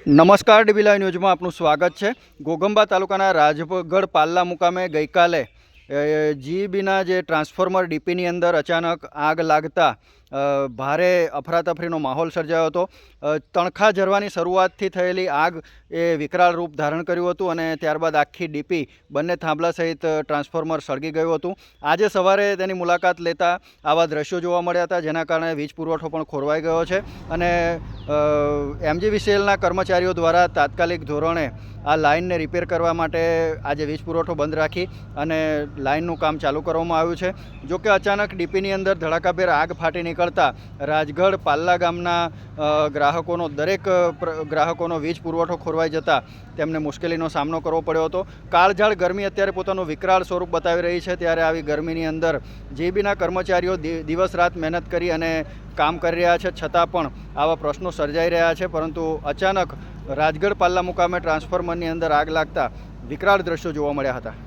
નમસ્કાર ડીબીલા ન્યૂઝમાં આપનું સ્વાગત છે. ગોગંબા તાલુકાના રાજગઢ પાલ્લા મુકામે ગઈકાલે જીબીના જે ટ્રાન્સફોર્મર ડીપીની અંદર અચાનક આગ લાગતા ભારે અફરાતફરીનો માહોલ સર્જાયો હતો. તણખા ઝરવાની શરૂઆતથી થયેલી આગ એ વિકરાળ રૂપ ધારણ કર્યું હતું અને ત્યારબાદ આખી ડીપી બંને થાંભલા સહિત ટ્રાન્સફોર્મર સળગી ગયું હતું. આજે સવારે તેની મુલાકાત લેતા આવા દ્રશ્યો જોવા મળ્યા હતા, જેના કારણે વીજ પુરવઠો પણ ખોરવાઈ ગયો છે અને એમજીવીસીએલના કર્મચારીઓ દ્વારા તાત્કાલિક ધોરણે આ લાઇનને રિપેર કરવા માટે આજે વીજ પુરવઠો બંધ રાખી અને લાઇનનું કામ ચાલુ કરવામાં આવ્યું છે. જોકે અચાનક ડીપીની અંદર ધડાકાભેર આગ ફાટી નીકળતા રાજગઢ, પાલ્લા ગામના ગ્રાહકોનો દરેક ગ્રાહકોનો વીજ પુરવઠો ખોરવાઈ જતા તેમને મુશ્કેલીનો સામનો કરવો પડ્યો હતો. કાળઝાળ ગરમી અત્યારે પોતાનું વિકરાળ સ્વરૂપ બતાવી રહી છે. ત્યારે આવી ગરમીની અંદર જેબીના કર્મચારીઓ દિવસ રાત મહેનત કરી અને કામ કરી રહ્યા છે. છતાં પણ આવા પ્રશ્નો સર્જાઈ રહ્યા છે. પરંતુ અચાનક રાજગઢ પાલ્લા મુકામે ટ્રાન્સફોર્મરની અંદર આગ લાગતા વિકરાળ દ્રશ્યો જોવા મળ્યા હતા.